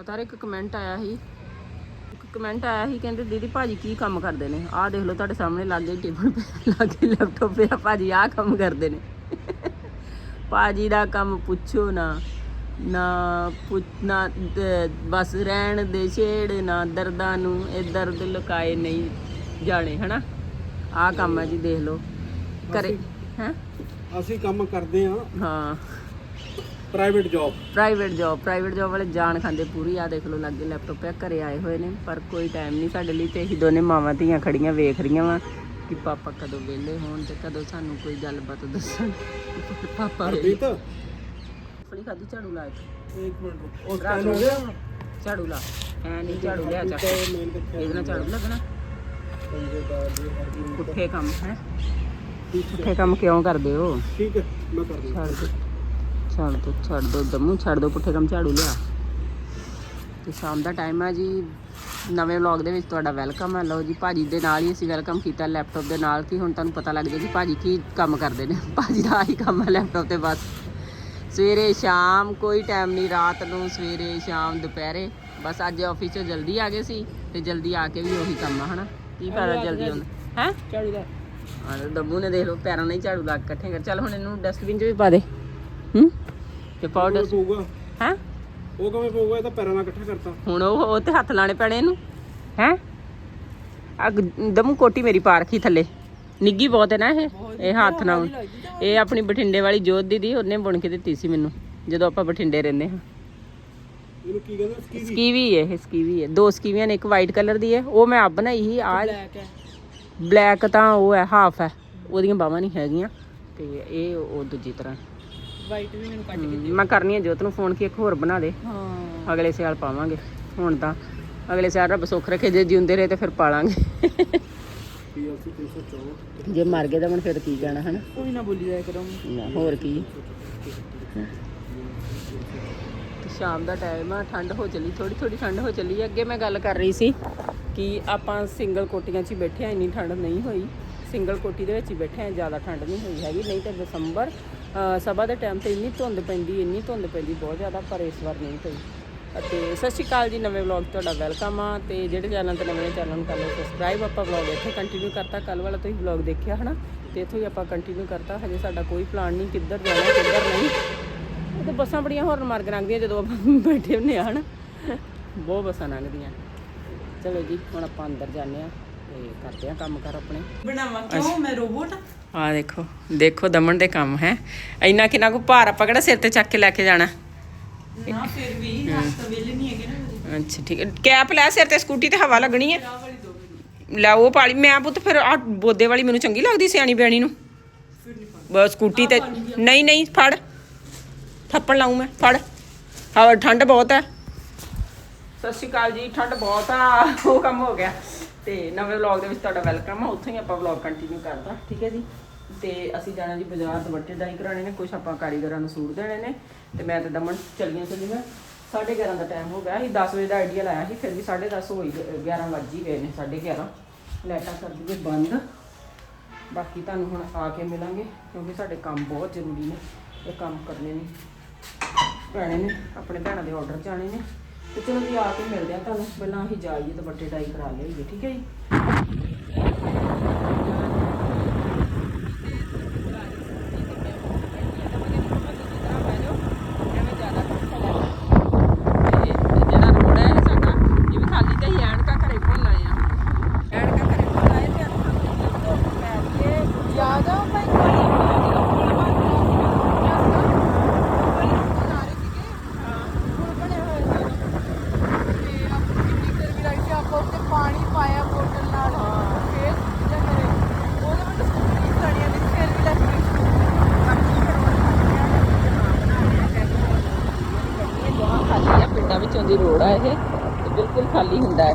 ਪਤਾ ਇੱਕ ਕਮੈਂਟ ਆਇਆ ਸੀ। ਇੱਕ ਕਮੈਂਟ ਆਇਆ ਸੀ ਕਹਿੰਦੇ ਦੀਦੀ ਭਾਜੀ ਕੀ ਕੰਮ ਕਰਦੇ ਨੇ? ਆਹ ਦੇਖ ਲਓ ਤੁਹਾਡੇ ਸਾਹਮਣੇ ਲੱਗੇ ਟੇਬਲ ਤੇ ਲੱਗੇ ਲੈਪਟਾਪ ਪਿਆ ਭਾਜੀ ਆਹ ਕੰਮ ਕਰਦੇ ਨੇ। ਭਾਜੀ ਦਾ ਕੰਮ ਪੁੱਛੋ ਨਾ ਨਾ ਪੁੱਛ- ਨਾ ਦ- ਬਸ ਰਹਿਣ ਦੇ ਛੇੜ ਨਾ ਦਰਦਾਂ ਨੂੰ ਇਹ ਦਰਦ ਲੁਕਾਏ ਨਹੀਂ ਜਾਣੇ ਹਨਾ? ਆਹ ਕੰਮ ਹੈ ਜੀ ਦੇਖ ਲਓ। ਕਰੇ ਹੈ? ਅਸੀਂ ਕੰਮ ਕਰਦੇ ਆ ਹਾਂ। Private job private job private job ਵਾਲੇ ਜਾਣ ਖਾਂਦੇ ਪੂਰੀ। ਆ ਦੇਖ ਲਓ ਲੱਗੇ ਲੈਪਟਾਪ ਪਿਆ ਘਰੇ ਆਏ ਹੋਏ ਨੇ। ਪਰ ਕੋਈ ਟਾਈਮ ਨਹੀਂ ਸਾਡੇ ਲਈ ਤੇ ਅਸੀਂ ਦੋਨੇ ਮਾਵਾਂ ਧੀਆਂ ਖੜੀਆਂ ਵੇਖ ਰਹੀਆਂ ਵਾ ਕਿ ਪਾਪਾ ਕਦੋਂ ਵਿਹਲੇ ਹੋਣ ਤੇ ਕਦੋਂ ਸਾਨੂੰ ਕੋਈ ਗੱਲਬਾਤ ਦੱਸਣ। ਪਾਪਾ ਹਰਦੀਪ ਫੜੀ ਖਾਦੀ ਝਾੜੂ ਲਾ ਇੱਥੇ ਇੱਕ ਮਿੰਟ ਰਾਤ ਸਟੈਂਡ ਹੋ ਗਿਆ ਝਾੜੂ ਲਾ। ਐ ਨਹੀਂ ਝਾੜੂ ਲਿਆ ਚੱਕ ਇਹਦੇ ਨਾਲ ਝਾੜੂ ਲੱਗਣਾ। ਪੁੱਠੇ ਕੰਮ ਹੈ। ਪੁੱਠੇ ਕੰਮ ਕਿਉਂ ਕਰਦੇ ਹੋ? ਠੀਕ ਹੈ ਮੈਂ ਕਰ ਦਿੰਦਾ। ਛੱਡ ਦੋ ਛੱਡ ਦੋ ਦਮੂ ਛੱਡ ਦੋ ਪੁੱਠੇ ਕੰਮ ਝਾੜੂ ਲਿਆ। ਤੇ ਸ਼ਾਮ ਦਾ ਟਾਈਮ ਹੈ ਜੀ। ਨਵੇਂ ਵਲੌਗ ਦੇ ਵਿੱਚ ਤੁਹਾਡਾ ਵੈਲਕਮ ਹੈ ਲਓ ਜੀ ਭਾਜੀ ਦੇ ਨਾਲ ਹੀ ਅਸੀਂ ਵੈਲਕਮ ਕੀਤਾ ਲੈਪਟਾਪ ਦੇ ਨਾਲ ਕਿ ਹੁਣ ਤੁਹਾਨੂੰ ਪਤਾ ਲੱਗ ਜਾਏ ਕਿ ਭਾਜੀ ਕੀ ਕੰਮ ਕਰਦੇ ਨੇ। ਭਾਜੀ ਦਾ ਆਹੀ ਕੰਮ ਹੈ ਲੈਪਟਾਪ ਤੇ ਬਸ। ਸਵੇਰੇ ਸ਼ਾਮ ਕੋਈ ਟਾਈਮ ਨਹੀਂ ਰਾਤ ਨੂੰ ਸਵੇਰੇ ਸ਼ਾਮ ਦੁਪਹਿਰੇ। ਬਸ ਅੱਜ ਆਫਿਸ ਤੋਂ ਜਲਦੀ ਆ ਗਏ ਸੀ ਤੇ ਜਲਦੀ ਆ ਕੇ ਵੀ ਉਹੀ ਕੰਮ ਆ ਹਨਾ? ਕੀ ਫਾਇਦਾ ਜਲਦੀ ਆਉਣਾ ਹੈ? ਝਾੜੂ ਦਾ। ਹਾਂ ਦੱਬੂ ਨੇ ਦੇਖ ਲਓ ਪੈਰਾਂ ਨਾਲ ਹੀ ਝਾੜੂ ਲਾ ਕੇ ਇਕੱਠੇ ਕਰ। ਚੱਲ ਹੁਣ ਇਹਨੂੰ ਡਸਟਬਿਨ 'ਚ ਵੀ ਪਾ ਦੇ। ਹੂੰ? ਤੇ ਡਸਟ ਪਊਗਾ? ਹੈ? ਉਹ ਕਿਵੇਂ ਪਊਗਾ? ਇਹ ਤਾਂ ਪੈਰਾਂ ਨਾਲ ਇਕੱਠਾ ਕਰਤਾ। ਹੁਣ ਉਹ ਉਹ ਤੇ ਹੱਥ ਲਾਣੇ ਪੈਣੇ ਇਹਨੂੰ। ਹੈ? ਆ ਦਮੂ ਕੋਟੀ ਮੇਰੀ ਪਾ ਰੱਖੀ ਥੱਲੇ। ਨਿੱਗੀ ਬਹੁਤ ਹੈ ਨਾ ਇਹ। ਇਹ ਹੱਥ ਨਾਲ। ਇਹ ਆਪਣੀ ਬਠਿੰਡੇ ਵਾਲੀ ਜੋਤ ਦੀਦੀ ਉਹਨੇ ਬੁਣ ਕੇ ਦਿੱਤੀ ਸੀ ਮੈਨੂੰ ਜਦੋਂ ਆਪਾਂ ਬਠਿੰਡੇ ਰਹਿੰਦੇ ਹਾਂ। ਇਹਨੂੰ ਕੀ ਕਹਿੰਦੇ? ਸਕੀ ਸਕੀਵੀ ਹੈ ਇਹ ਸਕੀਵੀ ਹੈ। ਦੋ ਸਕੀਵੀਆਂ ਨੇ ਇੱਕ ਵਾਈਟ ਕਲਰ ਦੀ ਹੈ। ਉਹ ਮੈਂ ਆਪ ਬਣਾਈ ਸੀ। ਆ ਬਲੈਕ ਹੈ। ਬਲੈਕ ਤਾਂ ਉਹ ਹੈ ਹਾਫ ਹੈ। ਉਹਦੀਆਂ ਬਾਹਾਂ ਨਹੀਂ ਹੈਗੀਆਂ। ਤੇ ਇਹ ਉਹ ਦੂਜੀ ਤਰ੍ਹਾਂ। ਵਾਈਟ ਵੀ ਮੈਨੂੰ ਹਮ, ਮੈਂ ਕਰਨੀ ਹੈ ਜੋਤ ਨੂੰ ਫੋਨ ਕਿ ਇੱਕ ਹੋਰ ਬਣਾ ਦੇ। ਹਾਂ। ਅਗਲੇ ਸਿਆਲ ਪਾਵਾਂਗੇ ਹੁਣ ਤਾਂ। ਅਗਲੇ ਸਿਆਲ ਰੱਬ ਸੁੱਖ ਰੱਖੇ ਜੇ ਜਿਉਂਦੇ ਰਹੇ ਤੇ ਫਿਰ ਪਾਲਾਂਗੇ। ਪੀਐਲਸੀ 364 ਜੇ ਮਰ ਗਏ ਤਾਂ ਹੁਣ ਫਿਰ ਕੀ ਕਹਿਣਾ ਹਨਾ? ਕੋਈ ਨਾ ਬੋਲੀ ਜਾਇਆ ਕਰੋ। ਨਾ, ਹੋਰ ਕੀ। ਸ਼ਾਮ ਦਾ ਟਾਈਮ ਆ ਠੰਡ ਹੋ ਚਲੀ ਥੋੜੀ ਥੋੜੀ ਠੰਡ ਹੋ ਚਲੀ ਅੱਗੇ ਮੈਂ ਗੱਲ ਕਰ ਰਹੀ ਸੀ ਕਿ ਆਪਾਂ ਸਿੰਗਲ ਕੋਟੀਆਂ 'ਚ ਹੀ ਬੈਠੇ ਆ ਇੰਨੀ ਠੰਡ ਨਹੀਂ ਹੋਈ। ਸਿੰਗਲ ਕੋਟੀ ਦੇ ਵਿੱਚ ਹੀ ਬੈਠੇ ਆ ਜ਼ਿਆਦਾ ਠੰਡ ਨਹੀਂ ਹੋਈ ਹੈਗੀ। ਨਹੀਂ ਤਾਂ ਦਸੰਬਰ ਸਭਾ ਦੇ ਟਾਈਮ ਤੇ ਇੰਨੀ ਧੁੰਦ ਪੈਂਦੀ, ਇੰਨੀ ਧੁੰਦ ਪੈਂਦੀ, ਬਹੁਤ ਜ਼ਿਆਦਾ ਪਰ ਇਸ ਵਾਰ ਨਹੀਂ ਪਈ। ਅਤੇ ਸਤਿ ਸ਼੍ਰੀ ਅਕਾਲ ਜੀ, ਨਵੇਂ ਵਲੌਗ ਤੁਹਾਡਾ ਵੈਲਕਮ ਆ। ਤੇ ਜਿਹੜੇ ਚੈਨਲ ਤੇ ਨਵੇਂ ਚੈਨਲ ਨੂੰ ਕਰ ਲਓ ਸਬਸਕ੍ਰਾਈਬ ਆਪਾਂ ਵਲੌਗ ਇੱਥੇ ਕੰਟੀਨਿਊ ਕਰਤਾ ਕੱਲ ਵਾਲਾ ਤੁਸੀਂ ਵਲੌਗ ਦੇਖਿਆ ਹਨਾ? ਤੇ ਇੱਥੋਂ ਹੀ ਆਪਾਂ ਕੰਟੀਨਿਊ ਕਰਤਾ। ਹਜੇ ਸਾਡਾ ਕੋਈ ਪਲਾਨ ਨਹੀਂ ਕਿੱਧਰ ਜਾਣਾ, ਕਿੱਧਰ ਨਹੀਂ। ਤੇ ਬੱਸਾਂ ਬੜੀਆਂ ਹੋਰ ਮਾਰਗ ਲੰਘਦੀਆਂ ਜਦੋਂ ਆਪਾਂ ਬੈਠੇ ਹੁੰਦੇ ਆ ਹਨਾ? ਬਹੁਤ ਬੱਸਾਂ ਲੰਘਦੀਆਂ। ਚਲੋ ਜੀ, ਹੁਣ ਆਪਾਂ ਅੰਦਰ ਜਾਂਦੇ ਆ ਤੇ ਕਰਦੇ ਆ ਕੰਮ ਕਰ ਆਪਣੇ। ਬਣਾਵਾ ਕਿਉਂ? ਮੈਂ ਰੋਬੋਟ ਆ ਦੇਖੋ ਦੇਖੋ ਦਮਨ ਦੇ ਕੰਮ ਹੈ। ਇੰਨਾ ਕਿੰਨਾ ਕੋ ਭਾਰ ਆਪਾਂ ਕਿਹੜਾ ਸਿਰ ਤੇ ਚੱਕ ਕੇ ਲੈ ਕੇ ਜਾਣਾ? ਨਾ ਫਿਰ ਵੀ ਹੱਥ ਤਾਂ ਵੇਲੇ ਨਹੀਂ ਹੈਗੇ ਨਾ ਅੱਛਾ ਠੀਕ ਹੈ। ਕੈਪ ਲੈ ਸਿਰ ਤੇ ਸਕੂਟੀ ਤੇ ਹਵਾ ਲੱਗਣੀ ਹੈ। ਲੈ ਉਹ ਪਾਲੀ। ਮੈਂ ਪੁੱਤ ਫਿਰ ਆ ਬੋਦੇ ਵਾਲੀ ਮੈਨੂੰ ਚੰਗੀ ਲੱਗਦੀ ਸਿਆਣੀ ਬਿਆਣੀ ਨੂੰ। ਬਸ ਸਕੂਟੀ ਤੇ ਨਹੀਂ ਨਹੀਂ ਫੜ। ਥੱਪੜ ਲਾਉਂ ਮੈਂ ਫੜ। ਹਵਾ ਠੰਡ ਬਹੁਤ ਹੈ। ਸਤਿ ਸ਼੍ਰੀ ਅਕਾਲ ਜੀ ਠੰਡ ਬਹੁਤ ਆ। ਉਹ ਕੰਮ ਹੋ ਗਿਆ। ਤੇ ਨਵੇਂ ਵਲੌਗ ਦੇ ਵਿੱਚ ਤੁਹਾਡਾ ਵੈਲਕਮ ਆ। ਉੱਥੋਂ ਹੀ ਆਪਾਂ ਵਲੌਗ ਕੰਟੀਨਿਊ ਕਰਦਾ, ਠੀਕ ਹੈ ਜੀ? ਤੇ ਅਸੀਂ ਜਾਣਾ ਜੀ ਬਾਜ਼ਾਰ, ਦੁਪੱਟੇ ਡਾਈ ਕਰਾਣੇ ਨੇ ਕੁਝ ਆਪਾਂ ਕਾਰੀਗਰਾਂ ਨੂੰ ਸੂਟ ਦੇਣੇ ਨੇ। ਤੇ ਮੈਂ ਤੇ ਦਮਨ ਚੱਲੀਆਂ ਚੱਲੀਆਂ 11:30 ਦਾ ਟਾਈਮ ਹੋ ਗਿਆ ਸੀ। 10 ਵਜੇ ਦਾ ਆਈਡੀਆ ਲਾਇਆ ਸੀ, ਫਿਰ ਵੀ 10:30 ਹੋਈ ਗਏ- 11 ਵੱਜ ਹੀ ਗਏ ਨੇ 11:30 ਲਾਈਟਾਂ ਕਰ ਦਈਏ ਬੰਦ। ਬਾਕੀ ਤੁਹਾਨੂੰ ਹੁਣ ਆ ਕੇ ਮਿਲਾਂਗੇ, ਕਿਉਂਕਿ ਸਾਡੇ ਕੰਮ ਬਹੁਤ ਜ਼ਰੂਰੀ ਨੇ। ਇਹ ਕੰਮ ਕਰਨੇ ਨੇ ਭੈਣੇ ਨੇ, ਆਪਣੇ ਭੈਣਾਂ ਦੇ ਆਰਡਰ ਜਾਣੇ ਨੇ। ਤੇ ਚਲੋ ਜੀ ਆ ਕੇ ਮਿਲਦੇ ਆ ਤੁਹਾਨੂੰ। ਪਹਿਲਾਂ ਅਸੀਂ ਜਾਈਏ ਦੁਪੱਟੇ ਡਾਈ ਕਰਾ ਲਈਏ, ਠੀਕ ਹੈ ਜੀ ਜਿਹੜਾ ਰੋਡ ਹੈ ਇਹ ਸਾਡਾ ਇਹ ਵੀ ਖਾਲੀ ਤੇ ਹੀ ਐਨਕਾ ਘਰੇ ਭੁੱਲ ਆਏ ਆ ਐਨਕਾ ਘਰੇ ਭੁੱਲ ਆਏ ਤੇ ਧੁੱਪ ਪੈ ਰਹੀ ਹੈ ਜ਼ਿਆਦਾ ਭਾਈ ਪਾਣੀ ਪਾਇਆ ਬੋਤਲ ਨਾਲ ਫੇਰ ਜਾਂ ਕਰੇ ਉਹਦੇ ਵਿੱਚ ਸਕੂਟਰੀ ਖੜੀਆਂ ਨੇ ਫੇਰ ਵੀ ਲੱਗੀ ਇਹ ਜਗ੍ਹਾ ਖਾਲੀ ਆ ਪਿੰਡਾਂ ਵਿੱਚੋਂ ਦੀ ਰੋਡ ਆ ਇਹ ਤੇ ਬਿਲਕੁਲ ਖਾਲੀ ਹੁੰਦਾ ਇਹ।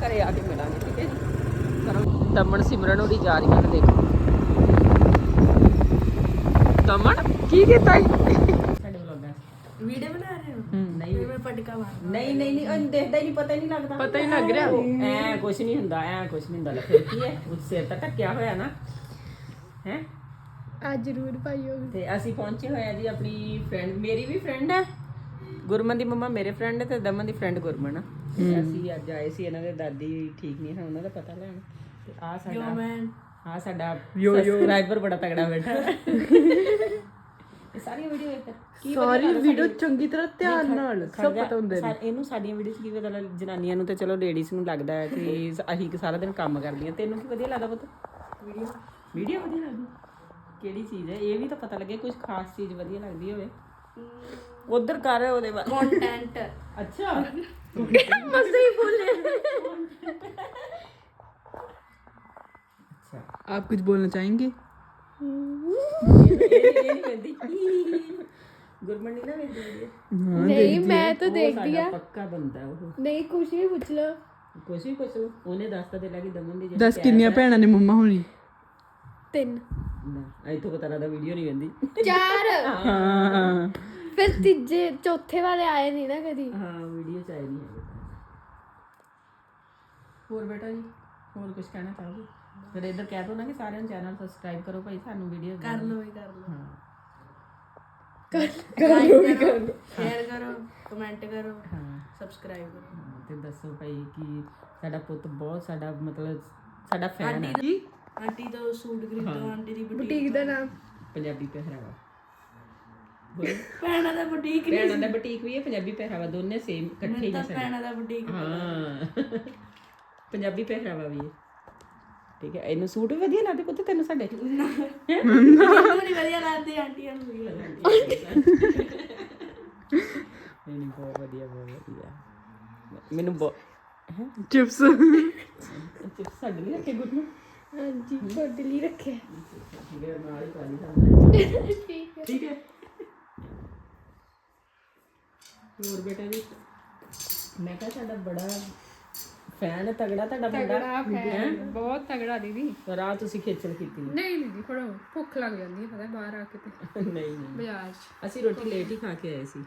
ਘਰੇ ਆ ਕੇ ਮਿਲਾਂਗੇ ਠੀਕ ਹੈ ਜੀ। ਦਮਨ ਸਿਮਰਨ ਹੋਰੀ ਜਾ ਰਹੀਆਂ ਨੇ ਦੇਖੋ। ਦਮਨ ਕੀ ਕੀਤਾ ਸਾਡੇ ਵਲੋਗਾਂ ਵੀਡੀਓ ਬਣਾ ਰਹੇ ਹੋ? ਨਹੀਂ। ਮੈਂ ਪਟਕਾ ਮਾਰ ਨਹੀਂ ਨਹੀਂ ਨਹੀਂ ਉਹ ਦੇਖਦਾ ਹੀ ਨਹੀਂ ਪਤਾ ਹੀ ਨਹੀਂ ਲੱਗਦਾ। ਪਤਾ ਹੀ ਲੱਗ ਰਿਹਾ। ਐ ਕੁਛ ਨਹੀਂ ਹੁੰਦਾ ਐ ਕੁਛ ਨਹੀਂ ਹੁੰਦਾ। ਫਿਰ ਕੀ ਹੈ ਸਿਰ ਤਾਂ ਹੋਇਆ ਨਾ। ਹੈ? ਅੱਜ ਜ਼ਰੂਰ ਪਾਈਓ ਤੇ ਅਸੀਂ ਪਹੁੰਚੇ ਹੋਏ ਆ ਜੀ ਆਪਣੀ ਫਰੈਂਡ ਮੇਰੀ ਵੀ ਫਰੈਂਡ ਹੈ। ਗੁਰਮਨ ਦੀ ਮੰਮਾ ਮੇਰੇ ਫਰੈਂਡ ਹੈ ਤੇ ਦਮਨ ਦੀ ਫਰੈਂਡ ਗੁਰਮਨ ਆ। ਤੇ ਅਸੀਂ ਅੱਜ ਆਏ ਸੀ ਇਹਨਾਂ ਦੇ ਦਾਦੀ ਠੀਕ ਨਹੀਂ ਹੈ ਉਹਨਾਂ ਦਾ ਪਤਾ ਲੈਣ। ਤੇ ਆ ਸਾਡਾ ਹਾਂ ਸਾਡਾ ਸਬਸਕ੍ਰਾਈਬਰ ਬੜਾ ਤਗੜਾ ਬੈਠਾ। ਹੈ। ਇਹ ਸਾਰੀਆਂ ਵੀਡੀਓ ਇੱਧਰ ਕੀ ਸਾਰੀ ਵੀਡੀਓ ਚੰਗੀ ਤਰ੍ਹਾਂ ਧਿਆਨ ਨਾਲ ਸਭ ਪਤਾ ਹੁੰਦੇ ਸਾ- ਇਹਨੂੰ ਸਾਡੀਆਂ ਵੀਡੀਓਜ਼ ਕੀ ਪਤਾ ਜਨਾਨੀਆਂ ਨੂੰ ਤੇ ਚਲੋ ਲੇਡੀਜ਼ ਨੂੰ ਲੱਗਦਾ ਹੈ ਕਿ ਅਸੀਂ ਕਿ ਸਾਰਾ ਦਿਨ ਕੰਮ ਕਰਦੀਆਂ। ਤੈਨੂੰ ਕੀ ਵਧੀਆ ਲੱਗਦਾ ਪੁੱਤ? ਵੀਡੀਓ ਵੀਡੀਓ ਵਧੀਆ ਲੱਗਦੀ। ਕਿਹੜੀ ਚੀਜ਼ ਹੈ ਇਹ ਵੀ ਤਾਂ ਪਤਾ ਲੱਗੇ ਕੁਝ ਖਾਸ ਚੀਜ਼ ਵਧੀਆ ਲੱਗਦੀ ਹੋਵੇ ਉਧਰ ਕਰ ਉਹਦੇ ਬਾਅਦ ਕੰਟੈਂਟ ਅੱਛਾ ਮਸੇ ਹੀ ਬੋਲੇ ਅੱਛਾ आप कुछ बोलना चाहेंगे ਇਹ ਇਹ ਨਹੀਂ ਕਹਿੰਦੀ ਗੁਰਮਨ ਨਹੀਂ ਨਾ ਵੇਖਦੀ ਵੀਡੀਓ ਨਹੀਂ ਮੈਂ ਤਾਂ ਉਹ ਦੇਖਦੀ ਸਾਡਾ ਆ ਪੱਕਾ ਬੰਦਾ ਉਹ ਨਹੀਂ ਕੁਛ ਵੀ ਪੁੱਛ ਲਓ ਕੁਛ ਵੀ ਕੁਛ ਉਹਨੇ ਦੱਸਤਾ ਤੇ ਲੱਗੀ ਦਮਨ ਦੀ दस किन्निया भैन ने मम्मा होनी ਤਿੰਨ ਨਾ ਇੱਥੋਂ ਪਤਾ ਲੱਗਦਾ ਵੀਡੀਓ ਨਹੀਂ ਵੇਂਦੀ। ਚਾਰ। हाँ ਫਿਰ ਤੀਜੇ ਚੌਥੇ ਵਾਲੇ ਆਏ ਨਹੀਂ ਨਾ ਕਦੀ। ਹਾਂ ਵੀਡੀਓ ਚ ਨਹੀਂ ਹੈ ਹੋਰ ਬੇਟਾ ਜੀ ਹੋਰ ਕੁਝ ਕਹਿਣਾ ਚਾਹੋਗੇ? ਫਿਰ ਇੱਧਰ ਕਹਿ ਦੋ ਨਾ ਕਿ ਸਾਰਿਆਂ ਨੂੰ ਚੈਨਲ ਸਬਸਕ੍ਰਾਈਬ ਕਰੋ ਭਾਈ ਸਾਨੂੰ ਵੀਡੀਓ ਕਰ ਲਓ ਵੀ ਕਰ ਲਓ। ਹਾਂ। ਸ਼ੇਅਰ ਕਰੋ ਕਮੈਂਟ ਕਰੋ ਹਾਂ। ਸਬਸਕ੍ਰਾਈਬ ਕਰੋ। ਹਾਂ, ਤੇ ਦੱਸੋ ਭਾਈ ਕਿ ਸਾਡਾ ਪੁੱਤ ਬਹੁਤ ਸਾਡਾ ਮਤਲਬ ਸਾਡਾ ਫੈਨ ਹੈ। ਆਂਟੀ ਦਾ ਸੂਟ ਖਰੀਦੋ ਆਂਟੀ ਦੀ ਬੁਟੀਕ ਦਾ। ਨਾਮ? ਪੰਜਾਬੀ ਪਹਿਰਾਵਾ। ਬੋਲ। ਦਾ ਬੁਟੀਕ ਨਹੀਂ ਭੈਣਾਂ ਦਾ ਬੁਟੀਕ ਵੀ ਹੈ ਪੰਜਾਬੀ ਪਹਿਰਾਵਾ ਦੋਨੇ ਸੇਮ ਇਕੱਠੇ ਹੀ ਨੇ ਦਾ ਬੁਟੀਕ ਹਾਂ। ਪੰਜਾਬੀ ਪਹਿਰਾਵਾ ਵੀ ਹੈ। ਠੀਕ ਹੈ ਇਹਨੂੰ ਸੂਟ ਵੀ ਵਧੀਆ ਲੱਗਦੇ ਪੁੱਤ ਤੈਨੂੰ ਸਾਡੇ। ਮੈਨੂੰ ਨਹੀਂ ਵਧੀਆ ਲੱਗਦੇ ਆਂਟੀਆਂ ਨੂੰ ਨਹੀਂ ਨਹੀਂ ਬਹੁਤ ਵਧੀਆ ਬਹੁਤ ਵਧੀਆ। ਮੈਨੂੰ ਬਹੁਤ ਚਿਪਸ। ਚਿਪਸ ਸਾਡੇ ਲਈ ਰੱਖੇ ਗੁੱਟ ਨੂੰ ਹਾਂਜੀ ਤੁਹਾਡੇ ਲਈ ਰੱਖਿਆ। ਠੀਕ ਹੈ ਨਾਲ ਹੀ ਪਾਣੀ ਸਾਨੂੰ ਠੀਕ ਹੈ ਠੀਕ ਹੈ। ਹੋਰ ਬੇਟਾ ਜੀ? ਮੈਂ ਕਿਹਾ ਸਾਡਾ ਬੜਾ ਫੈਨ ਹੈ ਤਗੜਾ ਤੁਹਾਡਾ ਬੰਦਾ। ਹੈ? ਬਹੁਤ ਤਗੜਾ ਦੀਦੀ। ਆ ਤੁਸੀਂ ਖੇਚਲ ਕੀਤੀ ਨਹੀਂ? ਦੀਦੀ ਥੋੜਾ ਭੁੱਖ ਲੱਗ ਜਾਂਦੀ ਹੈ ਪਤਾ ਬਾਹਰ ਆ ਕੇ ਤੇ। ਨਹੀਂ ਨਹੀਂ। ਬਾਜ਼ਾਰ 'ਚ। ਅਸੀਂ ਰੋਟੀ ਲੇਟ ਹੀ ਖਾ ਕੇ ਆਏ ਸੀ।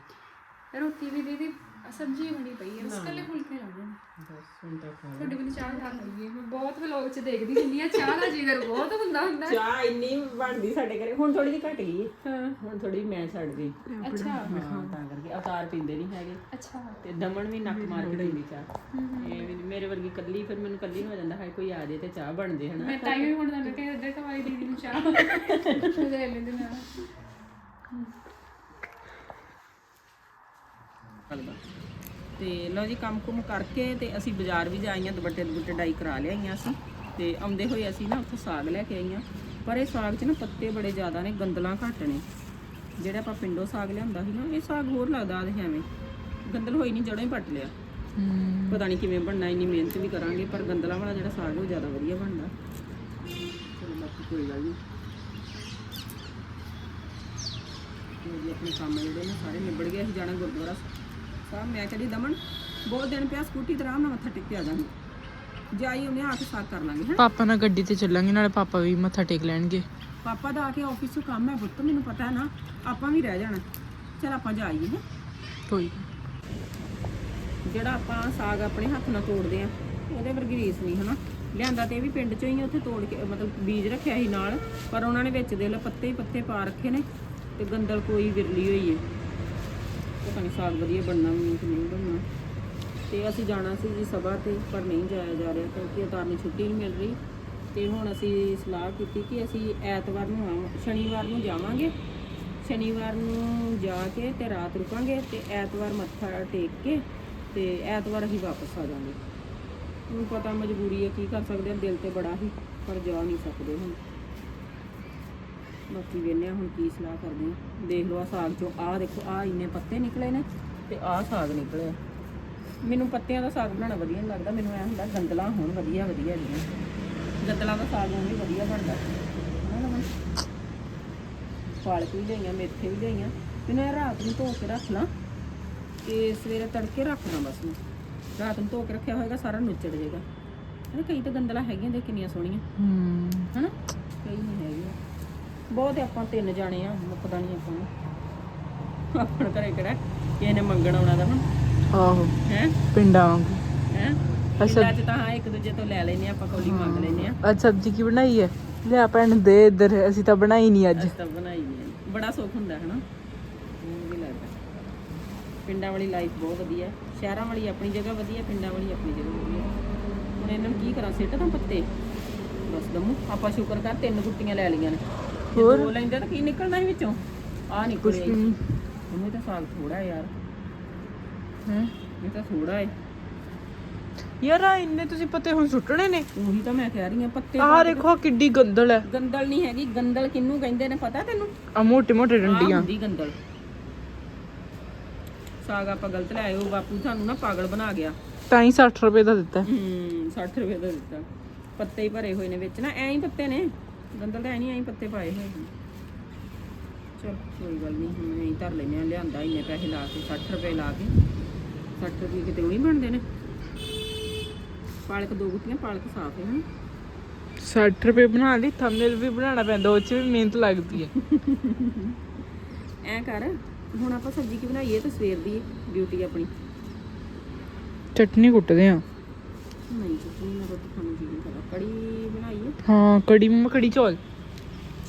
ਰੋਟੀ ਵੀ ਦੀਦੀ ਸਬਜ਼ੀ ਬਣੀ ਪਈ ਹੈ ਬਸ ਕੱਲੇ ਫੁਲਕੇ ਲਾਉਣੇ ਨੇ। ਬਸ ਹੁਣ ਤਾਂ ਖਾ ਤੁਹਾਡੇ ਵੀ ਚਾਹ ਖਾ ਲਈਏ ਮੈਂ ਬਹੁਤ ਵਲੋਗ 'ਚ ਦੇਖਦੀ ਹੁੰਦੀ ਆ ਚਾਹ ਦਾ ਜਿਗਰ ਬਹੁਤ ਹੁੰਦਾ ਹੁੰਦਾ। ਚਾਹ ਇੰਨੀ ਬਣਦੀ ਸਾਡੇ ਘਰੇ ਹੁਣ ਥੋੜੀ ਜਿਹੀ ਘਟ ਗਈ ਹੈ। ਹਾਂ। ਹੁਣ ਥੋੜੀ ਮੈਂ ਛੱਡ ਗਈ। ਅੱਛਾ। ਹਾਂ ਤਾਂ ਕਰਕੇ। ਅਵਤਾਰ ਪੀਂਦੇ ਨਹੀਂ ਹੈਗੇ। ਅੱਛਾ। ਤੇ ਦਮਨ ਵੀ ਨੱਕ ਮਾਰ ਕੇ ਪੀਂਦੀ ਚਾਹ। ਇਹ ਵੀ ਮੇਰੇ ਵਰਗੀ ਕੱਲੀ ਫਿਰ ਮੈਨੂੰ ਕੱਲੀ ਹੋ ਜਾਂਦਾ ਹੈ ਕੋਈ ਆ ਜੇ ਤੇ ਚਾਹ ਬਣ ਜੇ ਹਨਾ। ਮੈਂ ਤਾਂ ਹੀ ਹੁਣ ਤੁਹਾਨੂੰ ਕਹਿੰਦਾ ਇੱਧਰ ਕਵਾਈ ਦੀਦੀ ਨੂੰ ਚਾਹ। ਦੇ ਲੈਂਦੇ ਨਾਲ ਤੇ ਲਓ ਜੀ ਕੰਮ ਕੁਮ ਕਰਕੇ ਤੇ ਅਸੀਂ ਬਾਜ਼ਾਰ ਵੀ ਜਾਈਆਂ ਦੁਪੱਟੇ ਦੁਪੱਟੇ ਡਾਈ ਕਰਾ ਲਿਆਈਆਂ ਅਸੀਂ। ਤੇ ਆਉਂਦੇ ਹੋਏ ਅਸੀਂ ਨਾ ਉੱਥੋਂ ਸਾਗ ਲੈ ਕੇ ਆਈਆਂ। ਪਰ ਇਹ ਸਾਗ 'ਚ ਨਾ ਪੱਤੇ ਬੜੇ ਜ਼ਿਆਦਾ ਨੇ ਗੰਦਲਾਂ ਘੱਟ ਨੇ। ਜਿਹੜਾ ਆਪਾਂ ਪਿੰਡੋਂ ਸਾਗ ਲਿਆਂਦਾ ਸੀ ਨਾ ਇਹ ਸਾਗ ਹੋਰ ਲੱਗਦਾ ਆ ਐਵੇਂ। ਗੰਦਲ ਹੋਈ ਨਹੀਂ ਜੜੋਂ ਹੀ ਪੱਟ ਲਿਆ। ਪਤਾ ਨਹੀਂ ਕਿਵੇਂ ਬਣਨਾ ਇੰਨੀ ਮਿਹਨਤ ਵੀ ਕਰਾਂਗੇ ਪਰ ਗੰਦਲਾਂ ਵਾਲਾ ਜਿਹੜਾ ਸਾਗ ਉਹ ਜ਼ਿਆਦਾ ਵਧੀਆ ਬਣਦਾ। ਚਲੋ ਬਾਕੀ ਕੋਈ ਗੱਲ ਨਹੀਂ ਜੀ ਆਪਣੇ ਕੰਮ ਜਿਹੜੇ ਨੇ ਸਾਰੇ ਨਿਬੜ ਗਏ। ਅਸੀਂ ਜਾਣਾ ਗੁਰਦੁਆਰਾ ਸਾਹਿਬ ਮੈਂ ਕਹਿੰਦੀ ਦਮਨ। ਬਹੁਤ ਦਿਨ ਪਿਆ ਸਕੂਟੀ ਤੇ ਆਰਾਮ ਨਾਲ ਮੱਥਾ ਟੇਕ ਕੇ ਆ ਜਾਵਾਂਗੇ। ਜਾਈ ਉਹਨੇ ਆ ਕੇ ਸਾਥ ਕਰ ਲਾਂਗੇ ਹੈਂ? ਪਾਪਾ ਨਾਲ ਗੱਡੀ ਤੇ ਚੱਲਾਂਗੇ ਨਾਲੇ ਪਾਪਾ ਵੀ ਮੱਥਾ ਟੇਕ ਲੈਣਗੇ। ਪਾਪਾ ਦਾ ਆ ਕੇ ਆਫਿਸ ਤੋਂ ਕੰਮ ਹੈ ਪੁੱਤ ਮੈਨੂੰ ਪਤਾ ਹੈ ਨਾ ਆਪਾਂ ਵੀ ਰਹਿ ਜਾਣਾ। ਚਲ ਆਪਾਂ ਜਾਈਏ ਹੈਂ? ਕੋਈ ਜਿਹੜਾ ਆਪਾਂ ਸਾਗ ਆਪਣੇ ਹੱਥ ਨਾਲ ਤੋੜਦੇ ਆ ਉਹਦੇ ਵਰਗੀ ਰੀਸ ਨਹੀਂ ਹਨਾ? ਲਿਆਂਦਾ ਤੇ ਇਹ ਵੀ ਪਿੰਡ ਚੋਂ ਹੀ ਆ, ਉੱਥੇ ਤੋੜ ਕੇ ਮਤਲਬ ਬੀਜ ਰੱਖਿਆ ਸੀ ਨਾਲ ਪਰ ਉਹਨਾਂ ਨੇ ਵਿੱਚ ਦੇ ਲੋ ਪੱਤੇ ਹੀ ਪੱਤੇ ਪਾ ਰੱਖੇ ਨੇ ਤੇ ਗੰਦਲ ਕੋਈ ਵਿਰਲੀ ਹੋਈ ਏ। ਪਤਾ ਸਾਗ ਵਧੀਆ ਬਣਨਾ ਵੀ ਕਿ ਨਹੀਂ ਬਣਨਾ। ਤੇ ਅਸੀਂ ਜਾਣਾ ਸੀ ਜੀ ਸਭਾ ਤੇ, ਪਰ ਨਹੀਂ ਜਾਇਆ ਜਾ ਰਿਹਾ ਕਿਉਂਕਿ ਅਤਾਰ ਨੂੰ ਛੁੱਟੀ ਨਹੀਂ ਮਿਲ ਰਹੀ। ਤੇ ਹੁਣ ਅਸੀਂ ਸਲਾਹ ਕੀਤੀ ਕਿ ਅਸੀਂ ਐਤਵਾਰ ਨੂੰ ਆਵਾਂ, ਸ਼ਨੀਵਾਰ ਨੂੰ ਜਾਵਾਂਗੇ। ਸ਼ਨੀਵਾਰ ਨੂੰ ਜਾ ਕੇ ਤੇ ਰਾਤ ਰੁਕਾਂਗੇ ਤੇ ਐਤਵਾਰ ਮੱਥਾ ਟੇਕ ਕੇ ਤੇ ਐਤਵਾਰ ਅਸੀਂ ਵਾਪਸ ਆ ਜਾਵਾਂਗੇ। ਹੁਣ ਪਤਾ ਮਜਬੂਰੀ ਹੈ ਕੀ ਕਰ ਸਕਦੇ ਆ, ਦਿਲ ਤੇ ਬੜਾ ਹੀ ਪਰ ਜਾ ਨਹੀਂ ਸਕਦੇ ਹੁਣ। ਬਾਕੀ ਹਾਂ ਹੁਣ ਕੀ ਸਲਾਹ ਕਰਦੇ ਆ। ਦੇਖ ਲਓ ਆ ਸਾਗ ਚੋਂ ਆਹ ਦੇਖੋ ਆ ਇੰਨੇ ਪੱਤੇ ਨਿਕਲੇ ਨੇ ਤੇ ਆਹ ਸਾਗ ਨਿਕਲਿਆ। ਮੈਨੂੰ ਪੱਤਿਆਂ ਦਾ ਸਾਗ ਬਣਾਉਣਾ ਵਧੀਆ ਨਹੀਂ ਲੱਗਦਾ ਮੈਨੂੰ ਐ ਹੁੰਦਾ ਗੰਦਲਾਂ ਹੋਣ ਵਧੀਆ ਵਧੀਆ ਜੀਆਂ ਗੰਦਲਾਂ ਦਾ ਸਾਗ ਉਵੇਂ ਵਧੀਆ ਬਣਦਾ। ਹਨਾ? ਪਾਲਕ ਵੀ ਲਈਆਂ ਮੇਥੇ ਵੀ ਲਈਆਂ ਮੈਨੂੰ ਇਹ ਰਾਤ ਨੂੰ ਧੋ ਕੇ ਰੱਖ ਲਾਂ ਤੇ ਸਵੇਰੇ ਤੜਕੇ ਰੱਖਣਾ ਬਸ ਮੈਂ। ਰਾਤ ਨੂੰ ਧੋ ਕੇ ਰੱਖਿਆ ਹੋਏਗਾ ਸਾਰਾ ਨੁੱਚੜ ਜਾਏਗਾ ਅਰੇ ਕਈ ਤਾਂ ਗੰਦਲਾਂ ਹੈਗੀਆਂ ਦੇ ਕਿੰਨੀਆਂ ਸੋਹਣੀਆਂ। ਹੂੰ। ਹਨਾ? ਕਈ ਨਹੀਂ ਬਹੁਤ ਆਪਾਂ ਤਿੰਨ ਜਾਣੇ ਆ ਮੁੱਕਦਾ ਨਹੀਂ ਆਪਾਂ ਨੂੰ। ਆਪਣ ਘਰੇ ਕਿਹੜਾ ਕਿਸੇ ਨੇ ਮੰਗਣ ਆਉਣਾ ਦਾ ਹੁਣ। ਆਹੋ। ਹੈ? ਪਿੰਡਾਂ ਵਾਂਗੂ। ਹੈ? ਪਿੰਡਾਂ 'ਚ ਤਾਂ ਹਾਂ ਇੱਕ ਦੂਜੇ ਤੋਂ ਲੈ ਲੈਨੇ ਆਪਾਂ ਕੌਲੀ ਮੰਗ ਲੈਨੇ ਆ। ਅੱਜ ਸਬਜ਼ੀ ਕੀ ਬਣਾਈ ਹੈ? ਲਿਆ ਭੈਣ ਦੇ ਇੱਧਰ ਅਸੀਂ ਤਾਂ ਬਣਾਈ ਨਹੀਂ ਅੱਜ। ਅੱਜ ਤਾਂ ਬਣਾਈ ਨਹੀਂ ਬੜਾ ਸੁੱਖ ਹੁੰਦਾ ਹੈ ਨਾ ਵੀ ਲੱਗਦਾ। ਪਿੰਡਾਂ ਵਾਲੀ ਲਾਈਫ ਬਹੁਤ ਵਧੀਆ। ਸ਼ਹਿਰਾਂ ਵਾਲੀ ਆਪਣੀ ਜਗ੍ਹਾ ਵਧੀਆ ਪਿੰਡਾਂ ਵਾਲੀ ਆਪਣੀ ਜਗ੍ਹਾ ਵਧੀਆ। ਹੁਣ ਇਹਨਾਂ ਨੂੰ ਕੀ ਕਰਾਂ ਸਿੱਟ ਤਾਂ ਪੱਤੇ? ਬਸ ਦਮੂ। ਆਪਾਂ ਸ਼ੁਕਰ ਕਰ ਤਿੰਨ ਗੁੱਟੀਆਂ ਲੈ ਲਈਆਂ ਨੇ। ਹੋਰ? ਦੋ ਲੈਂਦੇ ਤਾਂ ਕੀ ਨਿਕਲਣਾ ਸੀ ਵਿੱਚੋਂ? ਆ ਕੁਛ ਵੀ ਨਹੀਂ। ਉਹਨੇ ਤਾਂ ਸਾਗ ਥੋੜਾ ਯਾਰ। ਹੈ? ਇਹ ਤਾਂ ਥੋੜਾ ਹੈ। ਯਾਰ ਆ ਇੰਨੇ ਤੁਸੀਂ ਪੱਤੇ ਹੁਣ ਸੁੱਟਣੇ ਨੇ। ਉਹੀ ਤਾਂ ਮੈਂ ਕਹਿ ਰਹੀ ਹਾਂ ਪੱਤੇ ਆਹ ਦੇਖੋ ਆਹ ਕਿੱਡੀ ਗੰਦਲ ਹੈ। ਗੰਦਲ ਨਹੀਂ ਹੈਗੀ ਗੰਦਲ ਕਿੰਨੂੰ ਕਹਿੰਦੇ ਨੇ ਪਤਾ ਤੈਨੂੰ? ਆ ਮੋਟੇ ਮੋਟੇ ਆਹ ਡੰਡੀਆਂ। ਹੁੰਦੀ ਗੰਦਲ। ਸਾਗ ਆਪਾਂ ਗਲਤ ਲੈ ਆਏ ਉਹ ਬਾਪੂ ਸਾਨੂੰ ਨਾ ਪਾਗਲ ਬਣਾ ਗਿਆ। ਤਾਂ ਹੀ 60 ਰੁਪਏ ਦਾ ਦਿੱਤਾ। ਹੂੰ 60 ਰੁਪਏ ਦਾ ਦਿੱਤਾ। ਪੱਤੇ ਹੀ ਭਰੇ ਹੋਏ ਨੇ ਵਿੱਚ ਨਾ ਐਂ ਹੀ ਪੱਤੇ ਨੇ। ਗੰਦਲ ਤਾਂ ਨਹੀਂ ਹੀ ਪੱਤੇ ਪਾਏ ਹੋਏ ਨੇ। ਚਲ ਕੋਈ ਗੱਲ ਨਹੀਂ ਹੁਣ ਐਂ ਹੀ ਧਰ ਲੈਨੇ ਆ ਲਿਆਂਦਾ ਇੰਨੇ ਪੈਸੇ ਲਾ ਕੇ 60 ਰੁਪਏ ਲਾ ਕੇ। 60 ਰੁਪਏ ਕਿਤੇ ਉਹੀ ਬਣਦੇ ਨੇ। ਪਾਲਕ ਦੋ ਗੁੱਟੀਆਂ ਪਾਲਕ ਸਾਫ਼ ਹੈ ਨਾ। 60 ਰੁਪਏ ਬਣਾ ਲਈ ਥੰਬਨੇਲ ਵੀ ਬਣਾਉਣਾ ਪੈਂਦਾ ਉਹ ਚ ਵੀ ਮਿਹਨਤ ਲੱਗਦੀ ਹੈ। ਐਂ ਕਰ ਹੁਣ ਆਪਾਂ ਸਬਜ਼ੀ ਕੀ ਬਣਾਈਏ ਤੇ ਸਵੇਰ ਦੀ ਡਿਊਟੀ ਆਪਣੀ। ਚਟਨੀ ਕੁੱਟਦੇ ਆ ਨਹੀਂ ਚਟਨੀ ਨਾਲ ਰੋਟੀ ਖਾਣੀ ਜੀ ਨਹੀਂ ਕਰਦਾ ਕੜੀ ਬਣਾਈਏ ਹਾਂ ਕੜੀ ਮੰਮਾ ਕੜੀ ਚੌਲ।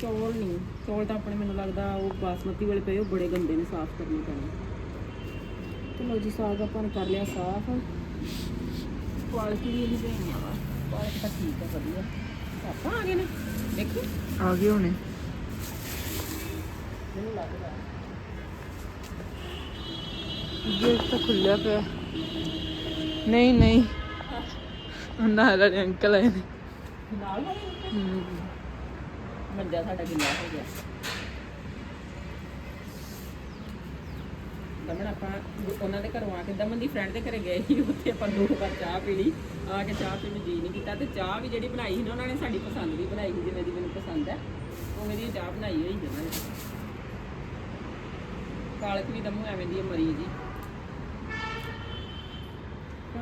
ਚੌਲ ਨਹੀਂ ਚੌਲ ਤਾਂ ਆਪਣੇ ਮੈਨੂੰ ਲੱਗਦਾ ਉਹ ਬਾਸਮਤੀ ਵਾਲੇ ਪਏ ਉਹ ਬੜੇ ਗੰਦੇ ਨੇ ਸਾਫ਼ ਕਰਨੇ ਪੈਣੇ। ਚਲੋ ਜੀ ਸਾਗ ਆਪਾਂ ਨੇ ਕਰ ਲਿਆ ਸਾਫ਼। ਪਾਲਕ ਵੀ ਇਹਦੀ ਭੇਜਣੀ ਆ ਵਾ। ਪਾਲਕ ਤਾਂ ਠੀਕ ਹੈ ਵਧੀਆ। ਆਪਾਂ ਆ ਗਏ ਨੇ? ਦੇਖੀ। ਆ ਗਏ ਹੋਣੇ। ਮੈਨੂੰ ਲੱਗਦਾ। ਗੇਟ ਤਾਂ ਖੁੱਲਿਆ ਪਿਆ। ਨਹੀਂ ਨਹੀਂ। ਵਾਲੇ ਅੰਕਲ ਆਏ ਨੇ। ਨਾਲ ਮੰਜਾ ਸਾਡਾ ਗਿੱਲਾ ਹੋ ਗਿਆ। ਦਮਨ ਆਪਾਂ ਉਹਨਾਂ ਦੇ ਘਰੋਂ ਆ ਕੇ ਦਮਨ ਦੀ ਫਰੈਂਡ ਦੇ ਘਰੇ ਗਏ ਸੀ ਉੱਥੇ ਆਪਾਂ ਦੋ ਵਾਰ ਚਾਹ ਪੀ ਲਈ। ਆ ਕੇ ਚਾਹ ਪੀਣ ਨੂੰ ਜੀ ਨਹੀਂ ਕੀਤਾ ਤੇ ਚਾਹ ਵੀ ਜਿਹੜੀ ਬਣਾਈ ਸੀ ਨਾ ਉਹਨਾਂ ਨੇ ਸਾਡੀ ਪਸੰਦ ਦੀ ਬਣਾਈ ਸੀ ਜਿਵੇਂ ਦੀ ਮੈਨੂੰ ਪਸੰਦ ਹੈ ਉਵੇਂ ਦੀ ਚਾਹ ਬਣਾਈ ਹੋਈ ਸੀ ਉਹਨਾਂ ਨੇ। ਪਾਲਕ ਵੀ ਦਮੂ ਐਵੇਂ ਦੀ ਹੈ ਮਰੀ ਜੀ।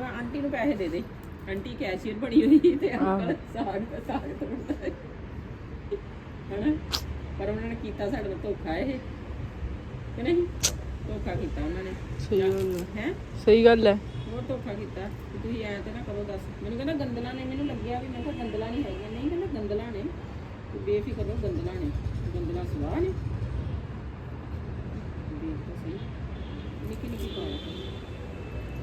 ਆਂਟੀ ਨੂੰ ਪੈਸੇ ਦੇ ਦੇ। ਆਂਟੀ ਕੈਸ਼ੀਅਰ ਬਣੀ ਹੋਈ ਤੇ ਅੰਕਲ ਸਾਗ ਸਾਗ ਤੋੜਦਾ ਹੈ ਹੈਨਾ? ਪਰ ਉਹਨਾਂ ਨੇ ਕੀਤਾ ਸਾਡੇ ਨਾਲ ਧੋਖਾ ਇਹ। ਕਿ ਨਹੀਂ? ਧੋਖਾ ਕੀਤਾ ਉਹਨਾਂ ਨੇ। ਸਹੀ ਗੱਲ ਹੈ? ਸਹੀ ਗੱਲ ਹੈ ਬਹੁਤ ਧੋਖਾ ਕੀਤਾ। ਤੁਸੀਂ ਐ ਤੇ ਨਾ ਕਰੋ ਦੱਸ। ਮੈਨੂੰ ਕਹਿੰਦਾ ਗੰਦਲਾਂ ਨੇ ਮੈਨੂੰ ਲੱਗਿਆ ਵੀ ਮੈਂ ਕਿਹਾ ਗੰਦਲਾਂ ਨਹੀਂ ਹੈਗੀਆਂ। ਨਹੀਂ ਕਹਿੰਦਾ ਗੰਦਲਾਂ ਨੇ। ਬੇਫਿਕਰ ਹੋ ਗੰਦਲਾਂ ਨੇ। ਗੰਦਲਾਂ ਸਵਾਹ ਨੇ ਦੇਖ ਤਾਂ ਸਹੀ ਨਿੱਕੀ ਨਿੱਕੀ ਪਾਇਆ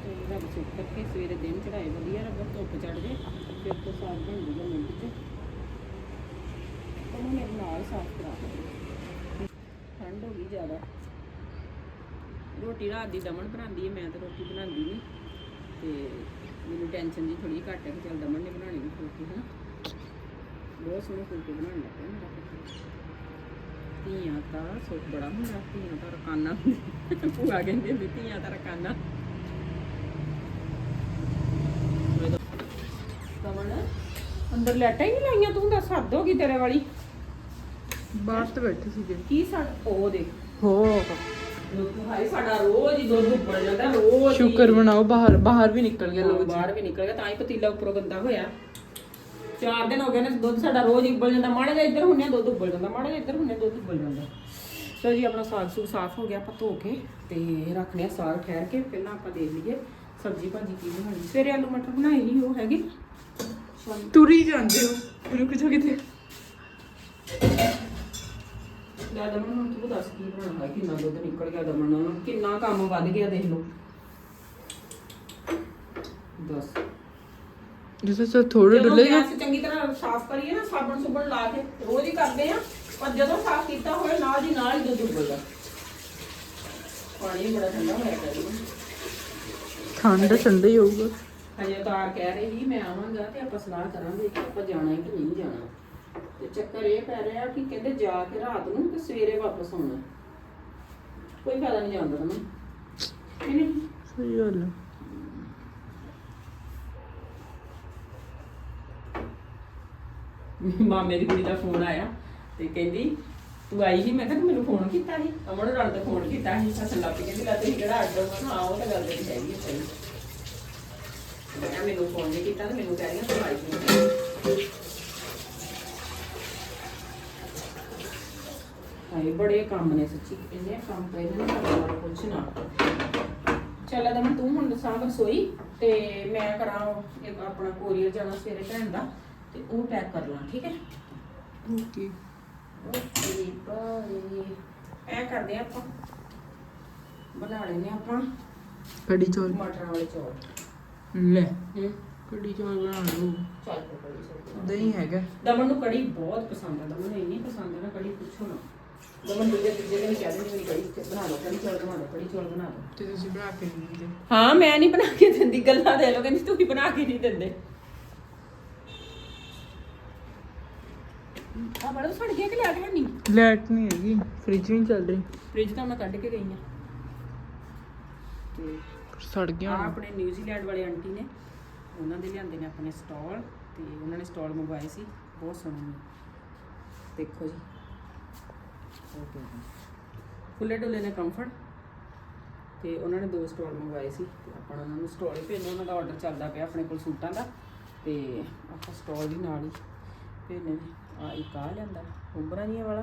ਤੇ ਰੱਬ ਸੁੱਖ ਕਰਕੇ ਸਵੇਰੇ ਦਿਨ ਚੜਾਏ ਵਧੀਆ ਰੱਬ, ਧੁੱਪ ਚੜ ਜੇ, ਫਿਰ ਤੋਂ ਸਾਗ ਬਣ ਜੂਗਾ ਮਿੰਟ ਚ। ਉਹਨੂੰ ਮੇਰੇ ਨਾਲ ਸਾਫ਼ ਕਰਾ ਦੇ ਠੰਡ ਹੋ ਗਈ ਜ਼ਿਆਦਾ। ਰੋਟੀ ਰਾਤ ਦੀ ਦਮਨ ਬਣਾਉਂਦੀ ਹੈ ਮੈਂ ਤਾਂ ਰੋਟੀ ਬਣਾਉਂਦੀ ਨਹੀਂ ਤੇ ਮੈਨੂੰ ਟੈਨਸ਼ਨ ਜੀ ਥੋੜੀ ਘੱਟ ਹੈ ਕਿ ਚੱਲ ਦਮਨ ਨੇ ਬਣਾਣੀ ਵੀ ਫੁਲਕੇ, ਹਨਾ? ਬਹੁਤ ਸੋਹਣੇ ਫੁਲਕੇ ਬਣਾਉਣ ਲੱਗ ਪਿਆ ਮੇਰਾ ਧੀਆਂ ਤਾਂ ਸੁੱਖ ਬੜਾ ਹੁੰਦਾ, ਧੀਆਂ ਤਾਂ ਰਕਾਨਾ। ਭੂਆ ਕਹਿੰਦੀ ਹੁੰਦੀ, ਧੀਆਂ ਤਾਂ ਰਕਾਨਾ ਦਮਨ ਅੰਦਰ ਲੈਟਾਂ ਹੀ ਨਹੀਂ ਲਾਈਆਂ ਤੂੰ ਦੱਸ ਹੱਦ ਹੋ ਗਈ ਤੇਰੇ ਵਾਲੀ। ਬਾਹਰ ਤੇ ਬੈਠੇ ਸੀਗੇ। ਕੀ ਸੜ ਉਹ ਦੇਖ। ਹੋ ਹਾਏ ਸਾਡਾ ਰੋਜ਼ ਹੀ ਦੁੱਧ ਉੱਪਰ ਜਾਂਦਾ ਰੋਜ਼ ਹੀ। ਸ਼ੁਕਰ ਬਣਾਓ ਬਾਹਰ ਬਾਹਰ ਵੀ ਨਿਕਲ ਗਿਆ ਲੋਕ ਬਾਹਰ ਵੀ ਨਿਕਲ ਗਿਆ ਤਾਂ ਹੀ ਪਤੀਲਾ ਉੱਪਰੋਂ ਗੰਦਾ ਹੋਇਆ। ਚਾਰ ਦਿਨ ਹੋ ਗਏ ਨੇ ਦੁੱਧ ਸਾਡਾ ਰੋਜ਼ ਹੀ ਉੱਬਲ ਜਾਂਦਾ। ਮਾੜਾ ਜਿਹਾ ਇੱਧਰ ਹੁੰਨੇ ਦੁੱਧ ਉੱਬਲ ਜਾਂਦਾ। ਮਾੜਾ ਜਿਹਾ ਇੱਧਰ ਹੁੰਨੇ ਦੁੱਧ ਉੱਬਲ ਜਾਂਦਾ। ਚਲੋ ਜੀ ਆਪਣਾ ਸਾਗ ਸੂਗ ਸਾਫ਼ ਹੋ ਗਿਆ ਆਪਾਂ ਧੋ ਕੇ ਤੇ ਰੱਖਨੇ ਆ ਸਾਗ ਠਹਿਰ ਕੇ। ਪਹਿਲਾਂ ਆਪਾਂ ਦੇਖ ਲਈਏ ਸਬਜ਼ੀ ਭਾਜੀ ਕੀ ਬਣਾਉਣੀ ਸਵੇਰੇ ਆਲੂ ਮਟਰ ਬਣਾਏ ਨਹੀਂ ਉਹ ਹੈਗੇ। ਤੁਰੀ ਜਾਂਦੇ ਹੋ। ਰੁਕ ਜਾ ਕਿਤੇ। ਲੈ ਦਮਨ ਨੂੰ ਤੂੰ ਦੱਸ ਕੀ ਬਣਾਉਣਾ? ਕਿੰਨਾ ਦੁੱਧ ਨਿਕਲ ਗਿਆ ਦਮਨ ਨੂੰ ਕਿੰਨਾ ਕੰਮ ਵੱਧ ਗਿਆ ਦੇਖ ਲਓ। ਦੱਸ। ਜਿਵੇਂ ਸੋ ਥੋੜੇ ਡੁੱਲੇ ਗੈਸ ਚੰਗੀ ਤਰ੍ਹਾਂ ਸਾਫ਼ ਕਰੀਏ ਨਾ ਸਾਬਣ ਸੁਬਣ ਲਾ ਕੇ ਰੋਜ਼ ਹੀ ਕਰਦੇ ਆ ਪਰ ਜਦੋਂ ਸਾਫ਼ ਕੀਤਾ ਹੋਵੇ ਨਾਲ ਦੀ ਨਾਲ ਹੀ ਦੁੱਧ ਉਬਲਦਾ। ਪਾਣੀ ਬੜਾ ਠੰਡਾ ਹੋਇਆ ਜੀ। ਠੰਡ ਠੰਡਾ ਹੀ ਹੋਊਗਾ। ਹਜੇ ਤਾਰ ਕਹਿ ਰਹੀ ਸੀ ਮੈਂ ਆਵਾਂਗਾ ਤੇ ਆਪਾਂ ਸਲਾਹ ਕਰਾਂਗੇ ਕਿ ਆਪਾਂ ਜਾਣਾ ਹੈ ਕਿ ਨਹੀਂ ਜਾਣਾ। ਤੇ ਚੱਕਰ ਇਹ ਪੈ ਰਿਹਾ ਕਿ ਕਹਿੰਦੇ ਜਾ ਕੇ ਰਾਤ ਨੂੰ ਤੇ ਸਵੇਰੇ ਵਾਪਸ ਆਉਣਾ। ਕੋਈ ਫਾਇਦਾ ਨਹੀਂ ਜਾਂਦਾ ਤੁਹਾਨੂੰ ਨਹੀਂ? ਸਹੀ ਗੱਲ ਹੈ ਮਾਮੇ ਦੀ ਕੁੜੀ ਦਾ ਫੋਨ ਆਇਆ ਤੇ ਕਹਿੰਦੀ ਤੂੰ ਆਈ ਸੀ? ਮੈਂ ਕਿਹਾ ਤੂੰ ਮੈਨੂੰ ਫੋਨ ਕੀਤਾ ਸੀ। ਅਮਨ ਨਾਲ ਤਾਂ ਫੋਨ ਕੀਤਾ ਸੀ। ਅਸਲ ਲੱਗ ਕਹਿੰਦੀ ਲਾ ਤੁਸੀਂ ਕਿਹੜਾ ਅੱਡ ਹੋ? ਮੈਂ ਕਿਹਾ ਹਾਂ ਉਹ ਤਾਂ ਗੱਲ ਤੇਰੀ ਹੈਗੀ ਹੈ ਸਹੀ ਮੈਂ ਕਿਹਾ ਮੈਨੂੰ ਫੋਨ ਨਹੀਂ ਕੀਤਾ ਤੇ ਮੈਨੂੰ ਕਹਿ ਰਹੀਆਂ ਤੂੰ ਆਈ ਨਹੀਂ? ਹਾਏ ਬੜੇ ਕੰਮ ਨੇ ਸੱਚੀ। ਇੰਨੇ ਕੰਮ ਪਏ ਨੇ ਨਾ ਸਾਡੇ ਨਾਲ ਕੁਛ ਨਾ। ਚੱਲ ਅਦਮ ਤੂੰ ਹੁਣ ਸਾਂਭ ਰਸੋਈ ਤੇ ਮੈਂ ਕਰਾਂ ਇੱਕ ਆਪਣਾ ਕੋਰੀਅਰ ਜਾਣਾ ਸਵੇਰੇ ਭੈਣ ਦਾ ਤੇ ਉਹ ਪੈਕ ਕਰ ਲਾਂ ਠੀਕ ਹੈ? ਓਕੇ ਓਕੇ ਬਾਏ ਐ ਕਰਦੇ ਆ ਆਪਾਂ। ਬਣਾ ਲੈਨੇ ਆਪਾਂ ਕੜੀ ਚੌਲ। ਮਟਰਾਂ ਵਾਲੇ ਚੌਲ। ਲੈ। ਹੂੰ? ਕੜੀ ਚੌਲ ਬਣਾ ਲਓ। ਚੱਲ ਕੜੀ ਦਹੀਂ ਹੈਗਾ। ਦਮਨ ਨੂੰ ਕੜੀ ਬਹੁਤ ਪਸੰਦ ਹੈ ਦਮਨ ਨੂੰ ਇੰਨੀ ਪਸੰਦ ਹੈ ਨਾ ਕੜੀ ਪੁੱਛੋ ਨਾ। ਦਮਨ ਦੂਜੇ ਤੀਜੇ ਦਿਨ ਕਹਿ ਦਿੰਦੀ ਕੜੀ ਬਣਾ ਲਓ ਕੜੀ ਚੌਲ ਬਣਾ ਲਓ ਕੜੀ ਚੌਲ ਬਣਾ ਲਓ। ਤੇ ਤੁਸੀਂ ਬਣਾ ਕੇ ਨਹੀਂ ਦਿੰਦੇ। ਹਾਂ ਮੈਂ ਨਹੀਂ ਬਣਾ ਕੇ ਦਿੰਦੀ। ਗੱਲਾਂ ਦੇ ਲੋ ਕਹਿੰਦੀ ਤੂੰ ਹੀ ਬਣਾ ਕੇ ਨਹੀਂ ਦਿੰਦੇ। ਆ ਬੜਾ ਸੜ ਗਿਆ ਕਿ ਲੈਟ ਹੈ ਨਹੀਂ? ਲਾਈਟ ਨਹੀਂ ਹੈਗੀ। ਫ੍ਰਿਜ ਵੀ ਨਹੀਂ ਚੱਲ ਰਹੀ। ਫ੍ਰਿਜ ਤਾਂ ਮੈਂ ਕੱਢ ਕੇ ਗਈ ਆ ਤੇ ਸੜ ਗਿਆ ਆਪਣੇ ਨਿਊਜ਼ੀਲੈਂਡ ਵਾਲੇ ਆਂਟੀ ਨੇ ਉਹਨਾਂ ਦੇ ਲਿਆਂਦੇ ਨੇ ਆਪਣੇ ਸਟਾਲ ਤੇ ਉਹਨਾਂ ਨੇ ਸਟਾਲ ਮੰਗਵਾਏ ਸੀ ਬਹੁਤ ਸੋਹਣੇ ਨੇ। ਦੇਖੋ ਜੀ। ਓਕੇ ਫੁੱਲੇ ਡੁੱਲੇ ਨੇ ਕੰਫਰਟ ਤੇ ਉਹਨਾਂ ਨੇ ਦੋ ਸਟਾਲ ਮੰਗਵਾਏ ਸੀ ਤੇ ਆਪਾਂ ਉਹਨਾਂ ਨੂੰ ਸਟਾਲ ਹੀ ਭੇਜਣਾ ਉਹਨਾਂ ਦਾ ਆਰਡਰ ਚੱਲਦਾ ਪਿਆ ਆਪਣੇ ਕੋਲ ਸੂਟਾਂ ਦਾ। ਤੇ ਆਪਾਂ ਸਟਾਲ ਵੀ ਨਾਲ ਹੀ ਭੇਜਣੇ ਨੇ ਆ ਇੱਕ ਆ ਲਿਆਂਦਾ ਉਮਰਾਂ ਜੀਆਂ ਵਾਲਾ।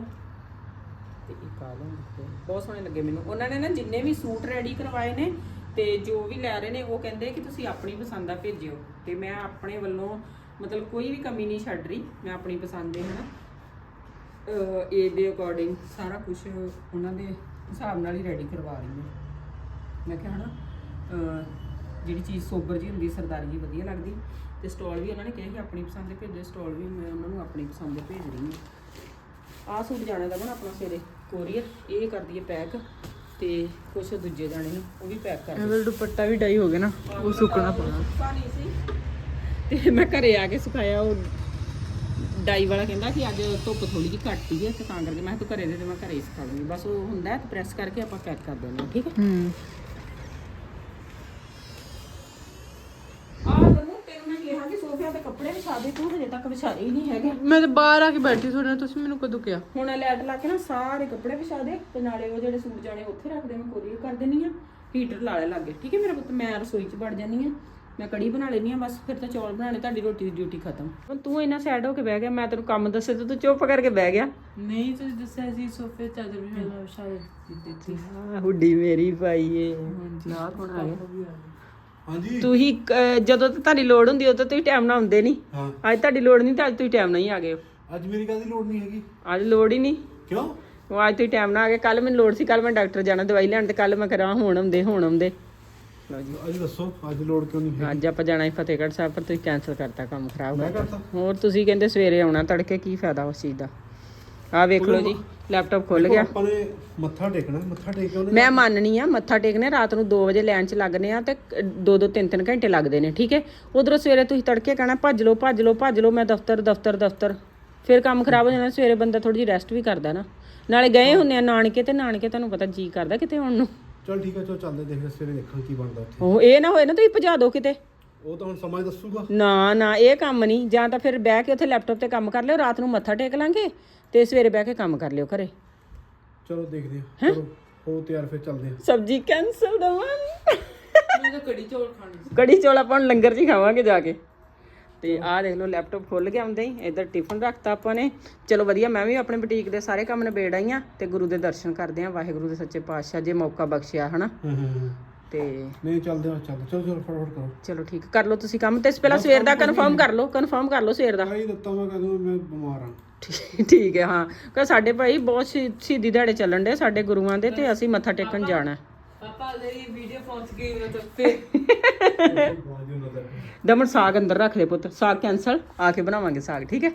ਤੇ ਇੱਕ ਆ ਲਿਆਂਦਾ। ਬਹੁਤ ਸੋਹਣੇ ਲੱਗੇ ਮੈਨੂੰ। ਉਹਨਾਂ ਨੇ ਨਾ ਜਿੰਨੇ ਵੀ ਸੂਟ ਰੈਡੀ ਕਰਵਾਏ ਨੇ ਤੇ ਜੋ ਵੀ ਲੈ ਰਹੇ ਨੇ, ਉਹ ਕਹਿੰਦੇ ਕਿ ਤੁਸੀਂ ਆਪਣੀ ਪਸੰਦ ਦਾ ਭੇਜਿਓ। ਤੇ ਮੈਂ ਆਪਣੇ ਵੱਲੋਂ ਮਤਲਬ ਕੋਈ ਵੀ ਕਮੀ ਨਹੀਂ ਛੱਡ ਰਹੀ, ਮੈਂ ਆਪਣੀ ਪਸੰਦ ਦੇ ਹਨਾ। ਅਹ ਏਜ ਦੇ ਅਕੋਰਡਿੰਗ ਸਾਰਾ ਕੁਝ ਉਹਨਾਂ ਦੇ ਹਿਸਾਬ ਨਾਲ ਹੀ ਰੈਡੀ ਕਰਵਾ ਰਹੀ ਹਾਂ। ਮੈਂ ਕਿਹਾ ਹਨਾ, ਅਹ ਜਿਹੜੀ ਚੀਜ਼ ਸੋਬਰ ਜੀ ਹੁੰਦੀ, ਸਰਦਾਰੀ ਜੀ ਵਧੀਆ ਲੱਗਦੀ। ਤੇ ਸਟਾਲ ਵੀ ਉਹਨਾਂ ਨੇ ਕਿਹਾ ਕਿ ਆਪਣੀ ਪਸੰਦ ਦੇ ਭੇਜੋ ਸਟਾਲ ਵੀ ਮੈਂ ਉਹਨਾਂ ਨੂੰ ਆਪਣੀ ਪਸੰਦ ਦੇ ਭੇਜ ਰਹੀ ਹਾਂ। ਆਹ ਸੂਟ ਜਾਣਾ ਦਾ ਬਣਾ ਆਪਣਾ ਸਵੇਰੇ ਕੋਰੀਅਰ ਇਹ ਕਰਦੀ ਹੈ ਪੈਕ ਤੇ ਕੁਝ ਦੂਜੇ ਜਾਣੇ ਨੇ ਉਹ ਵੀ ਪੈਕ ਕਰ ਇਹਦਾ ਦੁਪੱਟਾ ਵੀ ਡਾਈ ਹੋ ਗਿਆ ਨਾ ਉਹ ਸੁੱਕਣਾ ਪਾਉਣਾ। ਪਾਣੀ ਸੀ ਤੇ ਮੈਂ ਘਰੇ ਆ ਕੇ ਸੁਕਾਇਆ ਉਹ ਡਾਈ ਵਾਲਾ ਕਹਿੰਦਾ ਕਿ ਅੱਜ ਧੁੱਪ ਥੋੜੀ ਜਿਹੀ ਘੱਟ ਹੀ ਹੈ ਤੇ ਤਾਂ ਕਰਕੇ ਮੈਂ ਤੂੰ ਘਰੇ ਦੇ ਤੇ ਮੈਂ ਘਰੇ ਹੀ ਸੁਕਾ ਲੂੰਗੀ ਬਸ ਉਹ ਹੁੰਦਾ ਤੇ ਪ੍ਰੈਸ ਕਰਕੇ ਆਪਾਂ ਪੈਕ ਕਰ ਹਾਂ ਠੀਕ ਹੈ? ਹੂੰ ਆਹ ਤੈਨੂੰ ਤੈਨੂੰ ਮੈਂ ਕਿਹਾ ਕਿ ਸੋਫਿਆਂ ਤੇ ਕੱਪੜੇ ਵਿਛਾ ਦੇ ਤੂੰ ਹਜੇ ਤੱਕ ਵਿਛਾਏ ਹੀ ਨਹੀਂ ਹੈਗੇ। ਮੈਂ ਤਾਂ ਬਾਹਰ ਆ ਕੇ ਬੈਠੀ ਤੁਹਾਡੇ ਨਾਲ ਤੁਸੀਂ ਮੈਨੂੰ ਕਦੋਂ ਕਿਹਾ? ਹੁਣ ਲੈਟ ਲਾ ਕੇ ਨਾ ਸਾਰੇ ਕੱਪੜੇ ਵਿਛਾ ਦੇ ਤੇ ਨਾਲੇ ਉਹ ਜਿਹੜੇ ਸੂਟ ਜਾਣੇ ਉੱਥੇ ਰੱਖ ਦੇ ਮੈਂ ਕੋਰੀਅਰ ਕਰ ਦੇਣੀ ਆ। ਹੀਟਰ ਲਾ ਲੈ ਲੱਗੇ ਠੀਕ ਹੈ ਮੇਰਾ ਪੁੱਤ? ਮੈਂ ਰਸੋਈ 'ਚ ਵੜ ਜਾਨੀ ਆ। ਮੈਂ ਕੜੀ ਬਣਾ ਲੈਣੀ ਆ ਬਸ ਫਿਰ ਤਾਂ ਚੌਲ ਬਣਾਣੇ ਤੁਹਾਡੀ ਰੋਟੀ ਦੀ ਡਿਊਟੀ ਖਤਮ। ਹੁਣ ਤੂੰ ਇੰਨਾ ਸੈਡ ਹੋ ਕੇ ਬਹਿ ਗਿਆ ਮੈਂ ਤੈਨੂੰ ਕੰਮ ਦੱਸੇ ਤੇ ਤੂੰ ਚੁੱਪ ਕਰਕੇ ਬਹਿ ਗਿਆ। ਨਹੀਂ ਤੁਸੀਂ ਦੱਸਿਆ ਸੀ ਸੋਫੇ ਚਾਦਰ ਵੀ ਮੈਂ ਸ਼ਾਇਦ ਦਿੱਤੀ ਹਾਂ ਹੁੱਡੀ ਮੇਰੀ ਭਾਈ ਏ। ਨਾ ਕੌਣ ਆ ਗਿਆ ਹਾਂਜੀ। ਤੁਸੀਂ ਅਹ, ਜਦੋਂ ਤੇ ਤੁਹਾਡੀ ਲੋੜ ਹੁੰਦੀ ਉਦੋਂ ਤੁਸੀਂ ਟਾਈਮ ਨਾਲ ਆਉਂਦੇ ਨਹੀਂ ਹਾਂ। ਅੱਜ ਤੁਹਾਡੀ ਲੋੜ ਨਹੀਂ ਤਾਂ ਅੱਜ ਤੁਸੀਂ ਟਾਈਮ ਨਾਲ ਹੀ ਆ ਗਏ ਹੋ। ਅੱਜ ਮੇਰੀ ਕਾਹਦੀ ਲੋੜ ਨਹੀਂ ਹੈਗੀ। ਅੱਜ ਲੋੜ ਹੀ ਨਹੀਂ ਕਿਉਂ? ਉਹ ਅੱਜ ਤੁਸੀਂ ਟਾਈਮ ਨਾਲ ਆ ਗਏ। ਕੱਲ ਮੈਨੂੰ ਲੋੜ ਸੀ ਕੱਲ ਮੈਂ ਡਾਕਟਰ ਜਾਣਾ ਦਵਾਈ ਲੈਣ ਤੇ ਕੱਲ ਮੈਂ ਕਰਾਂ ਹੁਣ ਆਉਂਦੇ ਹੁਣ ਆਉਂਦੇ। ਲਓ ਜੀ। ਅੱਜ ਦੱਸੋ ਅੱਜ ਲੋੜ ਕਿਉਂ ਨਹੀਂ ਹੈ ਅੱਜ ਆਪਾਂ ਜਾਣਾ ਸੀ ਫਤਿਹਗੜ੍ਹ ਸਾਹਿਬ ਪਰ ਤੁਸੀਂ ਕੈਨਸਲ ਕਰਤਾ ਕੰਮ ਖਰਾਬ ਮੈਂ ਕਰਤਾ। ਹੋਰ ਤੁਸੀਂ ਕਹਿੰਦੇ ਸਵੇਰੇ ਆਉਣਾ ਤੜਕੇ ਕੀ ਫਾਇਦਾ ਉਸ ਚੀਜ਼ ਦਾ? ਆਹ ਵੇਖ ਲਓ ਜੀ। ਲੈਪਟਾਪ ਖੁੱਲ ਗਿਆ। ਆਪਾਂ ਨੇ ਮੱਥਾ ਟੇਕਣਾ ਮੱਥਾ ਟੇਕ ਕੇ ਉਹਨੇ ਮੈਂ ਮੰਨਣੀ ਆ ਮੱਥਾ ਟੇਕਨੇ ਰਾਤ ਨੂੰ 2 ਵਜੇ ਲਾਈਨ 'ਚ ਲੱਗਨੇ ਆ ਤੇ 2-2 3-3 ਘੰਟੇ ਲੱਗਦੇ ਨੇ ਠੀਕ ਹੈ? ਉਧਰੋਂ ਸਵੇਰੇ ਤੁਸੀਂ ਤੜਕੇ ਕਹਿਣਾ ਭੱਜ ਲਓ ਭੱਜ ਲਓ ਭੱਜ ਲਓ ਮੈਂ ਦਫ਼ਤਰ ਦਫ਼ਤਰ ਦਫ਼ਤਰ। ਫਿਰ ਕੰਮ ਖਰਾਬ ਹੋ ਜਾਣਾ ਸਵੇਰੇ ਬੰਦਾ ਥੋੜੀ ਜਿਹੀ ਰੈਸਟ ਵੀ ਕਰਦਾ ਨਾ। ਨਾਲੇ ਗਏ ਹੁੰਨੇ ਆ ਨਾਨਕੇ ਤੇ ਨਾਨਕੇ ਤੁਹਾਨੂੰ ਪਤਾ ਜੀ ਕਰਦਾ ਕਿਤੇ ਹੁਣ ਨੂੰ। ਚਲ ਠੀਕ ਹੈ ਚਲ ਚੱਲਦੇ ਦੇਖਦੇ ਸਵੇਰੇ ਦੇਖਾਂ ਕੀ ਬਣਦਾ ਉੱਥੇ। ਉਹ ਇਹ ਨਾ ਹੋਏ ਨਾ ਤੁਸੀਂ ਭਜਾ ਦਿਓ ਕਿਤੇ। ਉਹ ਤਾਂ ਹੁਣ ਸਮਾਂ ਹੀ ਦੱਸੂਗਾ। ਨਾ ਨਾ ਇਹ ਕੰਮ ਨਹੀਂ। ਜਾਂ ਤਾਂ ਫਿਰ ਬਹਿ ਕੇ ਉੱਥੇ ਲੈਪਟਾਪ ਤੇ ਕੰਮ ਕਰ ਲਿਓ ਰਾਤ ਨੂੰ ਮੱਥਾ ਟੇਕ ਲਾਂਗੇ ਤੇ ਸਵੇਰੇ ਬਹਿ ਕੇ ਕੰਮ ਕਰ ਲਿਓ ਘਰੇ। ਚਲੋ ਦੇਖਦੇ ਹਾਂ। ਚਲੋ ਹੋ ਤਿਆਰ ਫਿਰ ਚੱਲਦੇ ਹਾਂ। ਸਬਜੀ ਕੈਂਸਲ ਦਵਾਂ ਮੈਂ ਤਾਂ ਕੜੀ ਚੌਲ ਖਾਣੇ ਕੜੀ ਚੌਲ ਆਪਾਂ ਹੁਣ ਲੰਗਰ 'ਚ ਹੀ ਖਾਵਾਂਗੇ ਜਾ ਕੇ। ਤੇ ਆਹ ਦੇਖ ਲਓ ਲੈਪਟਾਪ ਖੁੱਲ ਗਿਆ ਹੁੰਦੇ ਹੀ। ਇੱਧਰ ਟਿਫਨ ਰੱਖਤਾ ਆਪਾਂ ਨੇ। ਚਲੋ ਵਧੀਆ ਮੈਂ ਵੀ ਆਪਣੇ ਬੁਟੀਕ ਦੇ ਸਾਰੇ ਕੰਮ ਨਿਬੇੜ ਆਈ ਆ ਤੇ ਗੁਰੂ ਦੇ ਦਰਸ਼ਨ ਕਰਦੇ ਆ। ਵਾਹਿਗੁਰੂ ਦੇ ਸੱਚੇ ਪਾਤਸ਼ਾਹ ਜੇ ਮੌਕਾ ਬਖਸ਼ਿਆ ਹਨਾ? ਹੂੰ ਹੂੰ ਹੂੰ। ਤੇ ਨਹੀਂ ਚੱਲਦੇ ਹਾਂ ਚੱਲਦੇ ਚਲੋ ਚਲੋ ਫਟਾਫਟ ਕਰੋ। ਚਲੋ ਠੀਕ ਕਰ ਲਓ ਤੁਸੀਂ ਕੰਮ। ਤੇ ਪਹਿਲਾਂ ਸਵੇਰ ਦਾ ਕਨਫਰਮ ਕਰ ਲਓ ਕਨਫਰਮ ਕਰ ਲਓ ਸਵੇਰ ਦਾ। ਆਈ ਦਿੱਤਾ ਮੈਂ ਕਦੋਂ ਮੈਂ ਬਿਮਾਰ ਹਾਂ। ਠੀਕ- ਠੀਕ ਹੈ ਹਾਂ। ਕਿ ਸਾਡੇ ਭਾਈ ਬਹੁਤ ਸ਼ਹੀ- ਸ਼ਹੀਦੀ ਦਿਹਾੜੇ ਚੱਲਣ ਦੇ ਸਾਡੇ ਗੁਰੂਆਂ ਦੇ ਤੇ ਅਸੀਂ ਮੱਥਾ ਟੇਕਣ ਜਾਣਾ। ਹੈ। ਪਾਪਾ ਲਈ ਵੀਡੀਓ ਪਹੁੰਚ ਗਈ ਮੈਂ ਤਾਂ ਦਮਨ ਸਾਗ ਅੰਦਰ ਰੱਖ ਦੇ ਪੁੱਤ। ਸਾਗ ਕੈਂਸਲ ਆ ਕੇ ਬਣਾਵਾਂਗੇ ਸਾਗ ਠੀਕ ਹੈ?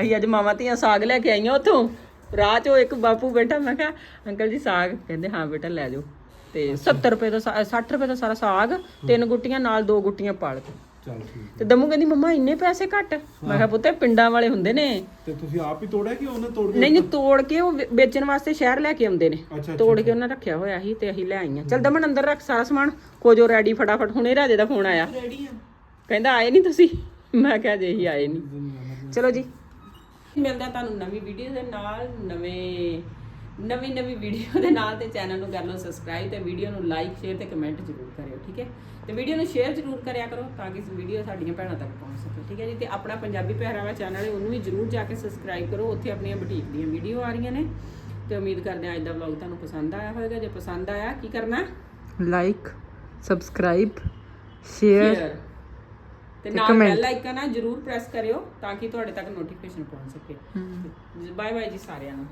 ਅਸੀਂ ਅੱਜ ਮਾਵਾਂ ਧੀਆਂ ਸਾਗ ਲੈ ਕੇ ਆਈਆਂ ਉੱਥੋਂ। ਰਾਹ 'ਚੋਂ ਇੱਕ ਬਾਪੂ ਬੈਠਾ ਮੈਂ ਕਿਹਾ ਅੰਕਲ ਜੀ ਸਾਗ। ਕਹਿੰਦੇ ਹਾਂ ਬੇਟਾ ਲੈ ਜਾਓ। ਤੇ 70 ਰੁਪਏ ਦਾ ਸਾ- 60 ਰੁਪਏ ਦਾ ਸਾਰਾ ਸਾਗ ਤਿੰਨ ਗੁੱਟੀਆਂ ਨਾਲ ਦੋ ਗੁੱਟੀਆਂ ਪਾਲਕ ਚਲ ਠੀਕ ਤੇ ਦਮੂ ਕਹਿੰਦੀ ਮੰਮਾ ਇੰਨੇ ਪੈਸੇ ਘੱਟ? ਮੈਂ ਕਿਹਾ ਪੁੱਤੇ ਪਿੰਡਾਂ ਵਾਲੇ ਹੁੰਦੇ ਨੇ। ਤੇ ਤੁਸੀਂ ਆਪ ਹੀ ਤੋੜਿਆ ਕਿ ਉਹਨੇ ਤੋੜ ਕੇ ਨਹੀਂ ਨਹੀਂ ਤੋੜ ਕੇ ਉਹ ਵੇ- ਵੇਚਣ ਵਾਸਤੇ ਸ਼ਹਿਰ ਲੈ ਕੇ ਆਉਂਦੇ ਨੇ। ਅੱਛਾ ਤੋੜ ਕੇ ਉਹਨਾਂ ਰੱਖਿਆ ਹੋਇਆ ਸੀ ਤੇ ਅਸੀਂ ਲੈ ਆਈਆਂ। ਚਲ ਦਮਨ ਅੰਦਰ ਰੱਖ ਸਾਰਾ ਸਮਾਨ। ਕੋਜੋ ਰੈਡੀ ਫਟਾਫਟ। ਹੁਣੇ ਰਾਜੇ ਦਾ ਫੋਨ ਆਇਆ। ਰੈਡੀ ਆ। ਕਹਿੰਦਾ ਆਏ ਨਹੀਂ ਤੁਸੀਂ? ਮੈਂ ਕਿਹਾ ਜੇ ਹੀ ਆਏ ਨਹੀਂ ਚਲੋ ਜੀ। ਮਿਲਦਾ ਤੁਹਾਨੂੰ ਨਵੀਂ ਵੀਡੀਓ ਦੇ ਨਾਲ ਨਵੇਂ ਨਵੀਂ ਨਵੀਂ ਵੀਡੀਓ ਦੇ ਨਾਲ ਤੇ ਚੈਨਲ ਨੂੰ ਕਰ ਲਓ ਸਬਸਕ੍ਰਾਈਬ ਤੇ ਵੀਡੀਓ ਨੂੰ ਲਾਈਕ ਸ਼ੇਅਰ ਤੇ ਕਮੈਂਟ ਜ਼ਰੂਰ ਕਰਿਓ ਠੀਕ ਹੈ? ਤੇ ਵੀਡੀਓ ਨੂੰ ਸ਼ੇਅਰ ਜ਼ਰੂਰ ਕਰਿਆ ਕਰੋ ਤਾਂ ਕਿ ਵੀਡੀਓ ਸਾਡੀਆਂ ਭੈਣਾਂ ਤੱਕ ਪਹੁੰਚ ਸਕੇ ਠੀਕ ਹੈ ਜੀ? ਤੇ ਆਪਣਾ ਪੰਜਾਬੀ ਪਹਿਰਾਵਾ ਚੈਨਲ ਹੈ ਉਹਨੂੰ ਵੀ ਜ਼ਰੂਰ ਜਾ ਕੇ ਸਬਸਕ੍ਰਾਈਬ ਕਰੋ ਉੱਥੇ ਆਪਣੀਆਂ ਬੁਟੀਕ ਦੀਆਂ ਵੀਡੀਓ ਆ ਰਹੀਆਂ ਨੇ। ਤੇ ਉਮੀਦ ਕਰਦੇ ਹਾਂ ਅੱਜ ਦਾ ਵਲੌਗ ਤੁਹਾਨੂੰ ਪਸੰਦ ਆਇਆ ਹੋਵੇਗਾ। ਜੇ ਪਸੰਦ ਆਇਆ ਕੀ ਕਰਨਾ? ਲਾਈਕ ਸਬਸਕ੍ਰਾਈਬ ਸ਼ੇਅਰ ਤੇ ਨਾਲ ਬੈਲ ਆਈਕਨ ਆ ਜਰੂਰ ਪ੍ਰੈਸ ਕਰਿਓ ਤਾਂ ਕਿ ਤੁਹਾਡੇ ਤੱਕ ਨੋਟੀਫਿਕੇਸ਼ਨ ਪਹੁੰਚ ਸਕੇ। ਬਾਏ ਬਾਏ ਜੀ ਸਾਰਿਆਂ ਨੂੰ।